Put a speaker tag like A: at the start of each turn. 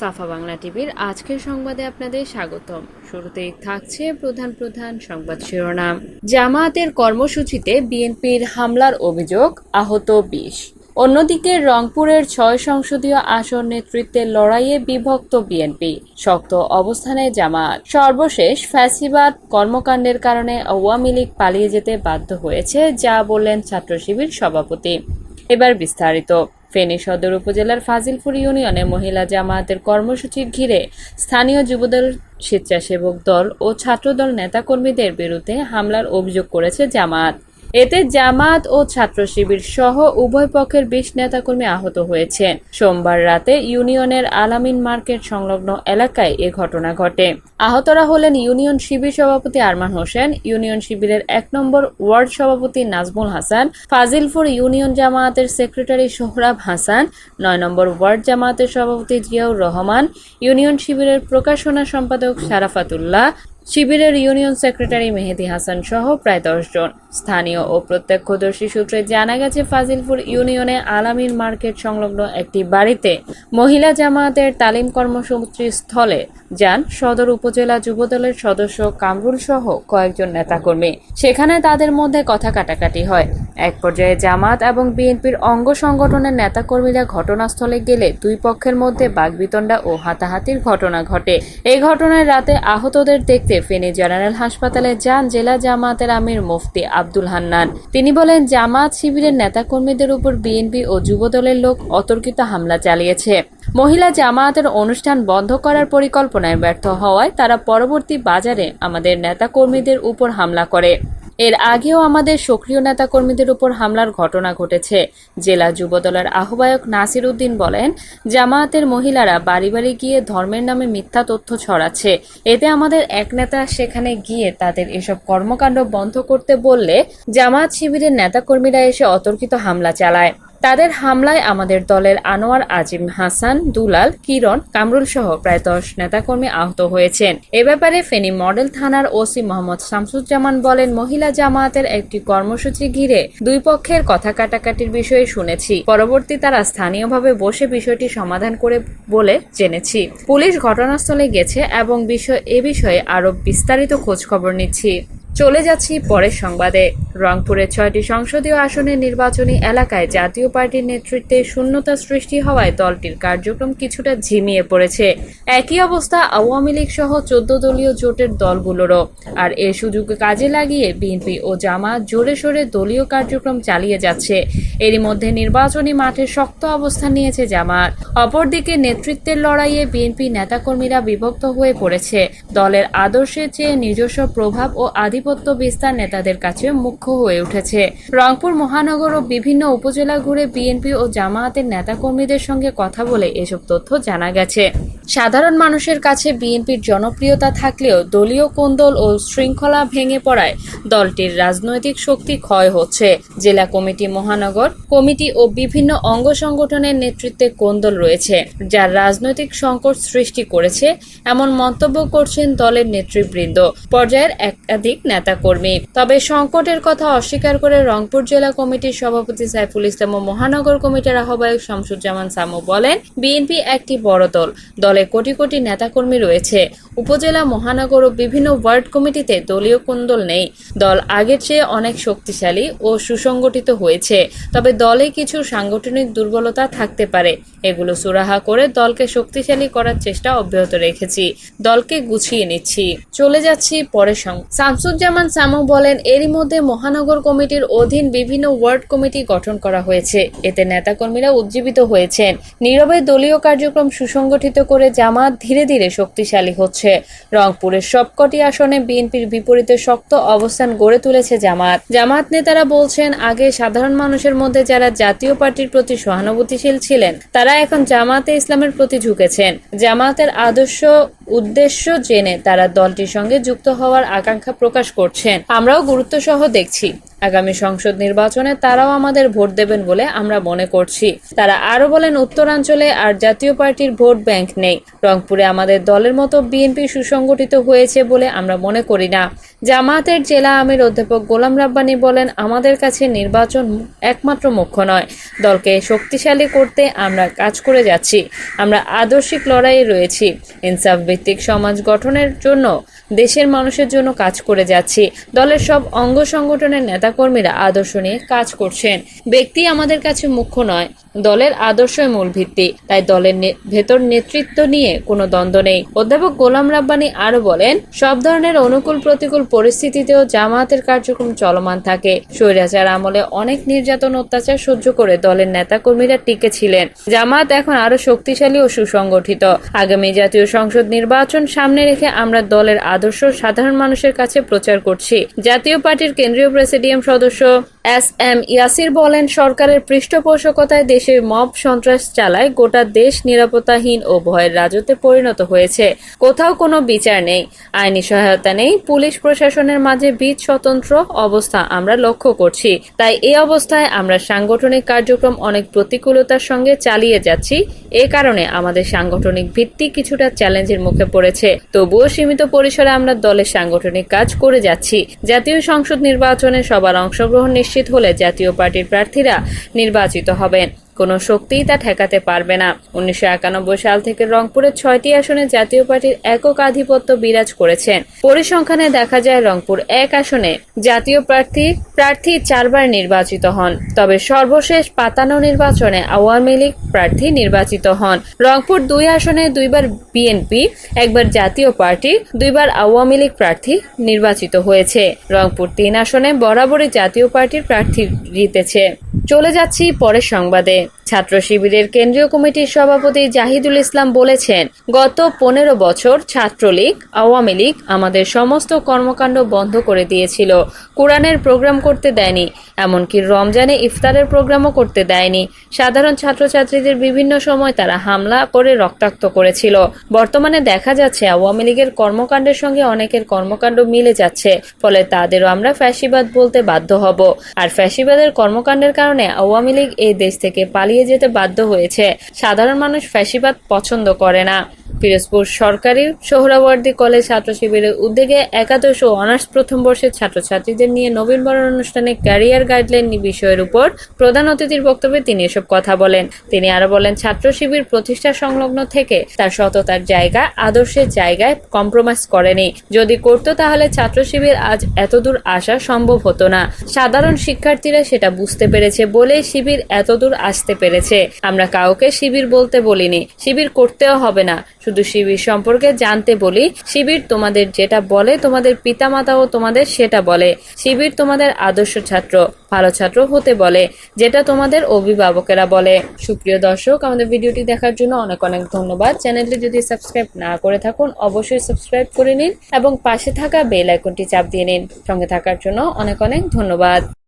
A: সাফা বাংলা টিভির আজকের সংবাদে আপনাদের স্বাগতম। শুরুতেই থাকছে প্রধান প্রধান সংবাদ শিরোনাম। জামায়াতের কর্মসূচিতে বিএনপির হামলার অভিযোগ, আহত বিশ। অন্যদিকে রংপুরের ছয় সংসদীয় আসন নেতৃত্বের লড়াইয়ে বিভক্ত বিএনপি। শক্ত অবস্থানে জামায়াত। সর্বশেষ ফ্যাসিবাদ কর্মকাণ্ডের কারণে আওয়ামী লীগ পালিয়ে যেতে বাধ্য হয়েছে, যা বললেন ছাত্র শিবির সভাপতি। এবার বিস্তারিত। ফেনী সদর উপজেলার ফাজিলপুর ইউনিয়নে মহিলা জামায়াতের কর্মসূচি ঘিরে স্থানীয় যুবদল, স্বেচ্ছাসেবক দল ও ছাত্রদল নেতাকর্মীদের বিরুদ্ধে হামলার অভিযোগ করেছে জামায়াত। এতে জামায়াত ও ছাত্র শিবির সহ উভয় পক্ষের বিশ নেতাকর্মী আহত হয়েছে সোমবার রাতে ইউনিয়নের আলামিন মার্কেট সংলগ্ন এলাকায় এ ঘটনা ঘটে। আহতরা হলেন ইউনিয়ন শিবির সভাপতি আরমান হোসেন, ইউনিয়ন শিবিরের এক নম্বর ওয়ার্ড সভাপতি নাজমুল হাসান, ফাজিলপুর ইউনিয়ন জামায়াতের সেক্রেটারি সোহরাব হাসান, নয় নম্বর ওয়ার্ড জামায়াতের সভাপতি জিয়াউর রহমান, ইউনিয়ন শিবিরের প্রকাশনা সম্পাদক শারাফাতুল্লাহ শিবিরের ইউনিয়ন সেক্রেটারি মেহেদি হাসান সহ প্রায় দশজন। স্থানীয় ও প্রত্যক্ষদর্শী সূত্রে জানা গেছে, ফাজিলপুর ইউনিয়নে আলামিন মার্কেট সংলগ্ন একটি বাড়িতে মহিলা জামায়াতের তালিম কর্মসূচি স্থলে যান সদর উপজেলা যুবদলের সদস্য কামরুল সহ কয়েকজন নেতাকর্মী। সেখানে তাদের মধ্যে কথা কাটাকাটি হয়। এক পর্যায়ে জামাত এবং বিএনপির অঙ্গ সংগঠনের নেতাকর্মীরা ঘটনাস্থলে গেলে দুই পক্ষের মধ্যে বাগবিতণ্ডা ও হাতাহাতির ঘটনা ঘটে। এই ঘটনায় রাতে আহতদের দেখতে ফেনী জেনারেল হাসপাতালে যান জেলা জামাতের আমির মুফতি আব্দুল হান্নান। তিনি বলেন, জামাত শিবিরের নেতাকর্মীদের উপর বিএনপি ও যুবদলের লোক অতর্কিত হামলা চালিয়েছে। মহিলা জামায়াতের অনুষ্ঠান বন্ধ করার পরিকল্পনায় ব্যর্থ হওয়ায় তারা পরবর্তী বাজারে আমাদের নেতাকর্মীদের উপর হামলা করে। এর আগেও আমাদের সক্রিয় নেতাকর্মীদের উপর হামলার ঘটনা ঘটেছে। জেলা যুবদলের আহ্বায়ক নাসির উদ্দিন বলেন, জামায়াতের মহিলারা বাড়ি বাড়ি গিয়ে ধর্মের নামে মিথ্যা তথ্য ছড়াচ্ছে। এতে আমাদের এক নেতা সেখানে গিয়ে তাদের এসব কর্মকাণ্ড বন্ধ করতে বললে জামায়াত শিবিরের নেতাকর্মীরা এসে অতর্কিত হামলা চালায়। তাদের হামলায় আমাদের দলের আনোয়ার আজিম হাসান, দুলাল, কিরণ, কামরুল সহ প্রায় দশ নেতাকর্মী আহত হয়েছেন। এ ব্যাপারে ফেনী মডেল থানার ওসি মোহাম্মদ শামসুজ্জামান বলেন, মহিলা জামায়াতের একটি কর্মসূচি ঘিরে দুই পক্ষের কথা কাটাকাটির বিষয়ে শুনেছি। পরবর্তী তারা স্থানীয়ভাবে বসে বিষয়টি সমাধান করে বলে জেনেছি। পুলিশ ঘটনাস্থলে গেছে এবং বিষয় এ বিষয়ে আরও বিস্তারিত খোঁজখবর নিচ্ছি। চলে যাচ্ছি পরের সংবাদে। রংপুরের ছয়টি সংসদীয় আসনের নির্বাচনী এলাকায় জাতীয় পার্টির নেতৃত্বে শূন্যতা সৃষ্টি হওয়ায় দলটির কার্যক্রম কিছুটা ঝিমিয়ে পড়েছে। একই অবস্থা আওয়ামী লীগ সহ চোদ্দ দলীয় জোটের দলগুলোরও। আর এ সুযোগ কাজে লাগিয়ে বিএনপি ও জামা জোরে সোরে দলীয় কার্যক্রম চালিয়ে যাচ্ছে। এরই মধ্যে নির্বাচনী মাঠে শক্ত অবস্থান নিয়েছে জামাত। অপরদিকে নেতৃত্বের লড়াইয়ে বিএনপি নেতাকর্মীরা বিভক্ত হয়ে পড়েছে। দলের আদর্শের চেয়ে নিজস্ব প্রভাব ও আধিপত্য বিস্তার নেতাদের কাছে মুখ্য হয়ে উঠেছে। রংপুর মহানগর ও বিভিন্ন উপজেলা ঘুরে বিএনপি ও জামায়াতের নেতাকর্মীদের সঙ্গে কথা বলে এসব তথ্য জানা গেছে। সাধারণ মানুষের কাছে বিএনপির জনপ্রিয়তা থাকলেও দলীয় কোন্দল ও শৃঙ্খলা ভেঙে পড়ায় দলটির রাজনৈতিক শক্তি ক্ষয় হচ্ছে। জেলা কমিটি মহানগর, কমিটি ও বিভিন্ন অঙ্গ সংগঠনের নেতৃত্বে কোন্দল রয়েছে, যার রাজনৈতিক সংকট সৃষ্টি করেছে এমন মন্তব্য করছেন দলের নেতৃবৃন্দ। পর্যায়ের একাধিক নেতাকর্মী। তবে সংকটের কথা অস্বীকার করে রংপুর জেলা কমিটির সভাপতি সাইফুল ইসলাম ও মহানগর কমিটির আহ্বায়ক শামসুজ্জামান সামু বলেন, বিএনপি একটি বড় দল। দলে কোটি কোটি নেতাকর্মী রয়েছে। উপজেলা, মহানগর ও বিভিন্ন ওয়ার্ড কমিটিতে দলীয় কোন্দল নেই। দল আগের চেয়ে অনেক শক্তিশালী ও সুসংগঠিত হয়েছে। তবে দলে কিছু সাংগঠনিক দুর্বলতা থাকতে পারে। এগুলো সুরাহা করে দলকে শক্তিশালী করার চেষ্টা অব্যাহত রেখেছি। দলকে গুছিয়ে নিচ্ছি। চলে যাচ্ছি পরের সঙ্গে শামসুজ্জামান সামু বলেন, এরই মধ্যে মহানগর কমিটির অধীন বিভিন্ন ওয়ার্ড কমিটি গঠন করা হয়েছে। এতে নেতাকর্মীরা উজ্জীবিত হয়েছেন। নীরবে দলীয় কার্যক্রম সুসংগঠিত করে জামাত ধীরে ধীরে শক্তিশালী হচ্ছে। রংপুরের সবকটি আসনে বিএনপির বিপরীতে শক্ত অবস্থান গড়ে তুলেছে জামাত। জামাত নেতারা বলছেন, আগে সাধারণ মানুষের মধ্যে যারা জাতীয় পার্টির প্রতি সহানুভূতিশীল ছিলেন, তারা এখন জামাতে ইসলামের প্রতি ঝুঁকেছেন। জামাতের আদর্শ উদ্দেশ্য জেনে তারা দলটির সঙ্গে যুক্ত হওয়ার আকাঙ্ক্ষা প্রকাশ করছেন। আমরাও গুরুত্ব সহ দেখছি আগামী সংসদ নির্বাচনে তারাও আমাদের ভোট দেবেন বলে আমরা মনে করছি। তারা আরও বলেন, উত্তরাঞ্চলে আর জাতীয় পার্টির ভোট ব্যাংক নেই। রংপুরে আমাদের দলের মতো বিএনপি সুসংগঠিত হয়েছে বলে আমরা মনে করি না। জামায়াতের জেলা আমির অধ্যাপক গোলাম রাব্বানি বলেন, আমাদের কাছে নির্বাচন একমাত্র মুখ্য নয়। দলকে শক্তিশালী করতে আমরা কাজ করে যাচ্ছি। আমরা আদর্শিক লড়াইয়ে রয়েছি। ইনসাফ ভিত্তিক সমাজ গঠনের জন্য, দেশের মানুষের জন্য কাজ করে যাচ্ছি। দলের সব অঙ্গ সংগঠনের নেতাকর্মীরা আদর্শ নিয়ে কাজ করছেন। ব্যক্তি আমাদের কাছে মুখ্য নয় দলের আদর্শই মূল ভিত্তি। তাই দলের ভেতর নেতৃত্ব নিয়ে কোনো দ্বন্দ্ব নেই। অধ্যাপক গোলাম রাব্বানি আরও বলেন, সব ধরনের অনুকূল প্রতিকূল পরিস্থিতিতেও জামায়াতের কার্যক্রম চলমান থাকে। স্বৈরাচার আমলে অনেক নির্যাতন অত্যাচার সহ্য করে দলের নেতাকর্মীরা টিকে ছিলেন। জামায়াত এখন আরও শক্তিশালী ও সুসংগঠিত। আগামী জাতীয় সংসদ নির্বাচন সামনে রেখে আমরা দলের আদর্শ সাধারণ মানুষের কাছে প্রচার করছি। জাতীয় পার্টির কেন্দ্রীয় প্রেসিডিয়াম সদস্য এস এম ইয়াসির বলেন, সরকারের পৃষ্ঠপোষকতায় দেশে মব সন্ত্রাস চালায়, গোটা দেশ নিরাপত্তাহীন ও ভয়ের রাজত্বে পরিণত হয়েছে। কোথাও কোনো বিচার নেই। আইনি সহায়তা নেই। পুলিশ প্রশাসনের মাঝে বীজ স্বতন্ত্র অবস্থা আমরা লক্ষ্য করছি। তাই এই অবস্থায় আমরা সাংগঠনিক কার্যক্রম অনেক প্রতিকূলতার সঙ্গে চালিয়ে যাচ্ছি। এ কারণে আমাদের সাংগঠনিক ভিত্তি কিছুটা চ্যালেঞ্জের মুখে পড়েছে। তবুও সীমিত পরিসরে আমরা দলের সাংগঠনিক কাজ করে যাচ্ছি। জাতীয় সংসদ নির্বাচনে সবার অংশগ্রহণ নিশ্চিত হলে জাতীয় পার্টির প্রার্থীরা নির্বাচিত হবেন। কোনো শক্তিই তা ঠেকাতে পারবে না। উনিশশো একানব্বই সাল থেকে রংপুরের ছয়টি আসনে জাতীয় পার্টির একক আধিপত্য বিরাজ করেছেন পরিসংখ্যানে দেখা যায় রংপুর এক আসনে জাতীয় প্রার্থী প্রার্থী চারবার নির্বাচিত হন। তবে সর্বশেষ পাতানো নির্বাচনে আওয়ামী লীগ প্রার্থী নির্বাচিত হন। রংপুর দুই আসনে দুইবার বিএনপি, একবার জাতীয় পার্টি, দুইবার আওয়ামী লীগ প্রার্থী নির্বাচিত হয়েছে। রংপুর তিন আসনে বরাবরই জাতীয় পার্টির প্রার্থী জিতেছে। চলে যাচ্ছি পরের সংবাদে। ছাত্র শিবিরের কেন্দ্রীয় কমিটির সভাপতি জাহিদুল ইসলাম বলেছেন, গত পনেরো বছর ছাত্রলীগ, আওয়ামী লীগ আমাদের সমস্ত কর্মকাণ্ড বন্ধ করে দিয়েছিল। কোরআনের প্রোগ্রাম করতে দেয়নি, এমনকি রমজানে ইফতারের প্রোগ্রামও করতে দেয়নি। সাধারণ ছাত্রছাত্রীদের বিভিন্ন সময় তারা হামলা করে রক্তাক্ত করেছিল। বর্তমানে দেখা যাচ্ছে, আওয়ামী লীগের কর্মকাণ্ডের সঙ্গে অনেকের কর্মকাণ্ড মিলে যাচ্ছে, ফলে তাদেরও আমরা ফ্যাসিবাদ বলতে বাধ্য হব। আর ফ্যাসিবাদের কর্মকাণ্ডের কারণে আওয়ামী লীগ এই দেশ থেকে পালিয়ে যেতে বাধ্য হয়েছে। সাধারণ মানুষ ফ্যাসিবাদ পছন্দ করে না। পিরোজপুর সরকারি সোহরাওয়ার্দী কলেজ ছাত্র শিবিরের উদ্যোগে একাদশ ও অনার্স প্রথম বর্ষের ছাত্রছাত্রীদের নিয়ে নবীনবরণ অনুষ্ঠানে ক্যারিয়ার গাইডলাইন বিষয়ের উপর প্রধান অতিথির বক্তব্যে তিনি এসব কথা বলেন। তিনি আরও বলেন ছাত্র শিবির প্রতিষ্ঠা সংলগ্ন থেকে তার সততার জায়গা আদর্শের জায়গায় কম্প্রোমাইজ করেনি। যদি করতো তাহলে ছাত্র শিবির আজ এতদূর আসা সম্ভব হতো না। সাধারণ শিক্ষার্থীরা সেটা বুঝতে পেরেছে বলেই শিবির এতদূর আসতে পেরেছে। আমরা কাউকে শিবির বলতে বলিনি। শিবির করতেও হবে না। শুধু শিবির সম্পর্কে জানতে বলি, শিবির তোমাদের যেটা বলে তোমাদের পিতামাতাও তোমাদের সেটা বলে। শিবির তোমাদের আদর্শ ছাত্র, ভালো ছাত্র হতে বলে, যেটা তোমাদের অভিভাবকেরা বলে। সুপ্রিয় দর্শক, আমাদের ভিডিওটি দেখার জন্য অনেক অনেক ধন্যবাদ। চ্যানেলটি যদি সাবস্ক্রাইব না করে থাকুন, অবশ্যই সাবস্ক্রাইব করে নিন এবং পাশে থাকা বেল আইকনটি চাপ দিয়ে নিন। সঙ্গে থাকার জন্য অনেক অনেক ধন্যবাদ।